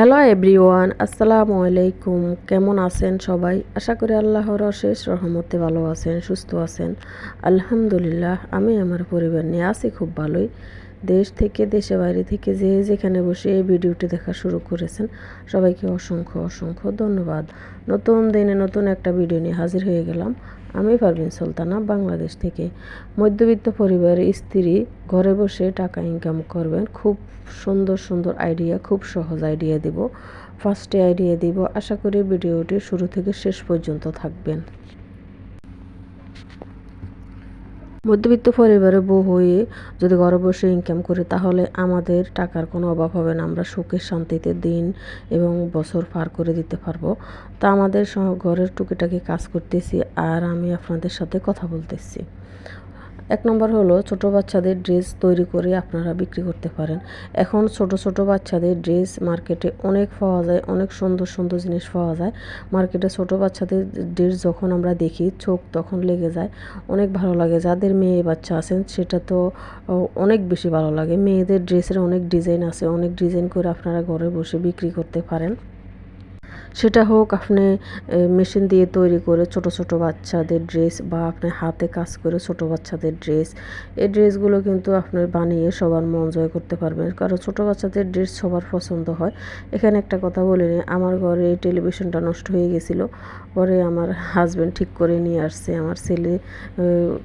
Hello everyone আসসালামু আলাইকুম কেমন আছেন সবাই? আশা করি আল্লাহর অশেষ রহমতে ভালো আছেন, সুস্থ আছেন। আলহামদুলিল্লাহ, আমি আমার পরিবার নিয়ে আছি খুব ভালোই। দেশ থেকে, দেশে বাইরে থেকে যে যেখানে বসে এই ভিডিওটি দেখা শুরু করেছেন, সবাইকে অসংখ্য অসংখ্য ধন্যবাদ। নতুন দিনে নতুন একটা ভিডিও নিয়ে হাজির হয়ে গেলাম। আমি পারভিন সুলতানা বাংলাদেশ থেকে। মধ্যবিত্ত পরিবারের স্ত্রী ঘরে বসে টাকা ইনকাম করবেন। খুব সুন্দর সুন্দর আইডিয়া খুব সহজ আইডিয়া দিব। ফার্স্টে আইডিয়া দিব। আশা করি ভিডিওটি শুরু থেকে শেষ পর্যন্ত থাকবেন। মধ্যবিত্ত পরিবারে বউ হয়ে যদি ঘরে বসে ইনকাম করি, তাহলে আমাদের টাকার কোনো অভাব হবে না। আমরা সুখের শান্তিতে দিন এবং বছর পার করে দিতে পারব। তা আমাদের ঘরের টুকিটাকি কাজ করতেছি আর আমি আপনাদের সাথে কথা বলতেছি। এক নম্বর হলো ছোট বাচ্চাদের ড্রেস তৈরি করে আপনারা বিক্রি করতে পারেন। এখন ছোট ছোট বাচ্চাদের ড্রেস মার্কেটে অনেক পাওয়া যায়, অনেক সুন্দর সুন্দর জিনিস পাওয়া যায়। মার্কেটে ছোট বাচ্চাদের ড্রেস যখন আমরা দেখি, চোখ তখন লেগে যায়, অনেক ভালো লাগে। যাদের মেয়ে বাচ্চা আছেন, সেটা তো অনেক বেশি ভালো লাগে। মেয়েদের ড্রেসের অনেক ডিজাইন আছে, অনেক ডিজাইন করে আপনারা ঘরে বসে বিক্রি করতে পারেন। সেটা হোক, আপনি মেশিন দিয়ে তৈরি করে ছোট ছোট বাচ্চাদের ড্রেস বা আপনি হাতে কাজ করে ছোট বাচ্চাদের ড্রেস এই ড্রেসগুলো কিন্তু আপনি বানিয়ে সবার মন জয় করতে পারবেন। কারণ ছোট বাচ্চাদের ড্রেস সবার পছন্দ হয়। এখানে একটা কথা বলে নিই, আমার ঘরে এই টেলিভিশনটা নষ্ট হয়ে গেছিল। পরে আমার হাজব্যান্ড ঠিক করে নিয়ে আসছে। আমার ছেলে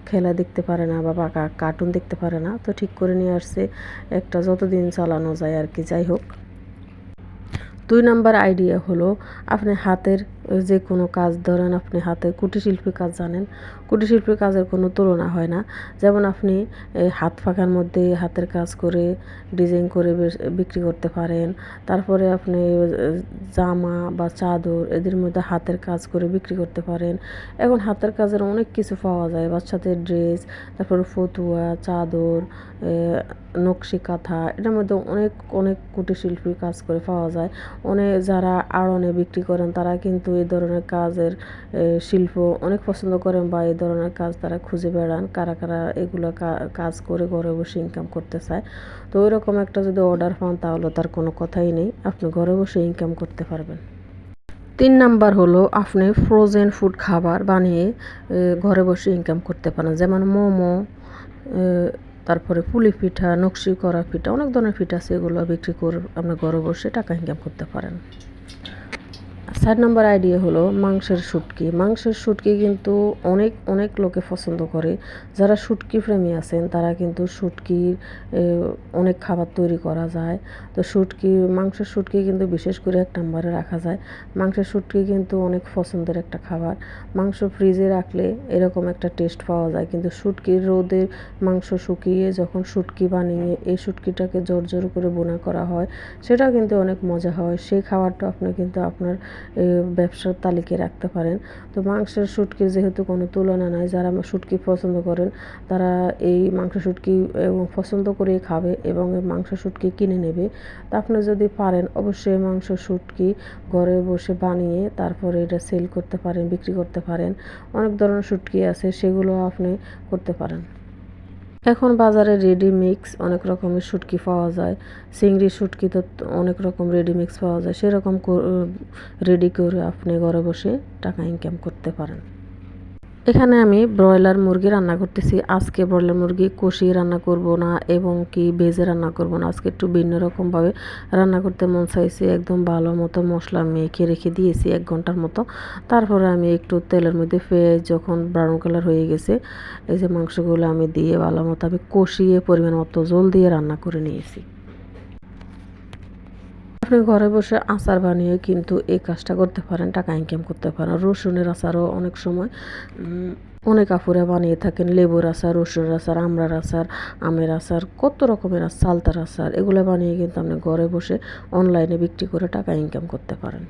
খেলা দেখতে পারে না বা কার্টুন দেখতে পারে না। তো ঠিক করে নিয়ে আসছে। একটা যতদিন চালানো যায় আর কি, যাই হোক। দুই নাম্বার আইডিয়া হলো আপনি হাতের যে কোনো কাজ ধরেন আপনি হাতে কুটিরশিল্পী কাজ জানেন, কুটিরশিল্পী কাজের কোনো তুলনা হয় না। যেমন আপনি হাত ফাঁকার মধ্যে হাতের কাজ করে ডিজাইন করে বিক্রি করতে পারেন। তারপরে আপনি জামা বা চাদর এদের মধ্যে হাতের কাজ করে বিক্রি করতে পারেন। এখন হাতের কাজের অনেক কিছু পাওয়া যায়। বাচ্চাদের ড্রেস, তারপরে ফতুয়া, চাদর নকশি কাঁথা, এটার মধ্যে অনেক অনেক কুটিরশিল্পীর কাজ করে পাওয়া যায়। অনেক যারা আড়নে বিক্রি করেন তারা কিন্তু এই ধরনের কাজের শিল্প অনেক পছন্দ করেন বা এই ধরনের কাজ তারা খুঁজে বেড়ান, কারা কারা এগুলো কাজ করে ঘরে বসে ইনকাম করতে চায়। তো ওই রকম একটা যদি অর্ডার পান তাহলে তার কোনো কথাই নেই, আপনি ঘরে বসে ইনকাম করতে পারবেন। তিন নাম্বার হলো আপনি ফ্রোজেন ফুড খাবার বানিয়ে ঘরে বসে ইনকাম করতে পারেন। যেমন মোমো তারপরে পুলি পিঠা, নকশি করা পিঠা, অনেক ধরনের পিঠা আছে এগুলো বিক্রি করে আপনি ঘরে বসে টাকা ইনকাম করতে পারেন। চার নম্বর আইডিয়া হলো মাংসের শুটকি। মাংসের শুটকি কিন্তু অনেক অনেক লোকে পছন্দ করে। যারা শুটকি প্রেমী আছেন, তারা কিন্তু শুটকির অনেক খাবার তৈরি করা যায়। তো শুটকি, মাংসের শুটকি কিন্তু বিশেষ করে এক নম্বরে রাখা যায়। মাংসের শুটকি কিন্তু অনেক পছন্দের একটা খাবার। মাংস ফ্রিজে রাখলে এরকম একটা টেস্ট পাওয়া যায়। কিন্তু শুটকির রোদে মাংস শুকিয়ে যখন শুটকি বানিয়ে এই শুটকিটাকে জোর জোর করে বোনা করা হয়, সেটাও কিন্তু অনেক মজা হয়। সেই খাবারটা আপনি কিন্তু আপনার ব্যবসার তালিকায় রাখতে পারেন। তো মাংসের শুটকির যেহেতু কোনো তুলনা নাই, যারা শুটকি পছন্দ করেন, তারা এই মাংস শুটকি পছন্দ করে খাবে এবং এই মাংস শুটকি কিনে নেবে। তা আপনি যদি পারেন, অবশ্যই মাংস শুটকি ঘরে বসে বানিয়ে তারপরে এটা সেল করতে পারেন, বিক্রি করতে পারেন। অনেক ধরনের শুটকি আছে, সেগুলো আপনি করতে পারেন। এখন বাজারে রেডি মিক্স অনেক রকমের শুটকি পাওয়া যায়। চিংড়ি শুটকি তো অনেক রকম রেডি মিক্স পাওয়া যায়। সেরকম রেডি করে আপনি ঘরে বসে টাকা ইনকাম করতে পারেন। এখানে আমি ব্রয়লার মুরগি রান্না করতেছি। আজকে ব্রয়লার মুরগি কষিয়ে রান্না করব না এবং কি ভেজে রান্না করব না। আজকে একটু ভিন্ন রকমভাবে রান্না করতে মন চাইছে। একদম ভালো মতো মশলা মেখে রেখে দিয়েছি এক ঘণ্টার মতো। তারপরে আমি একটু তেলের মধ্যে পেঁয়াজ যখন ব্রাউন কালার হয়ে গেছে, এই যে মাংসগুলো আমি দিয়ে ভালো মতো আমি কষিয়ে পরিমাণ মতো জল দিয়ে রান্না করে নিয়েছি। আপনি ঘরে বসে আচার বানিয়ে কিন্তু এই কাজটা করতে পারেন, টাকা ইনকাম করতে পারেন। রসুনের আচারও অনেক সময় অনেক আপুরা বানিয়ে থাকেন, লেবুর আচার, রসুনের আচার, আমড়ার আচার, আমের আচার, কত রকমের সালতার আচার, এগুলো বানিয়ে কিন্তু আপনি ঘরে বসে অনলাইনে বিক্রি করে টাকা ইনকাম করতে পারেন।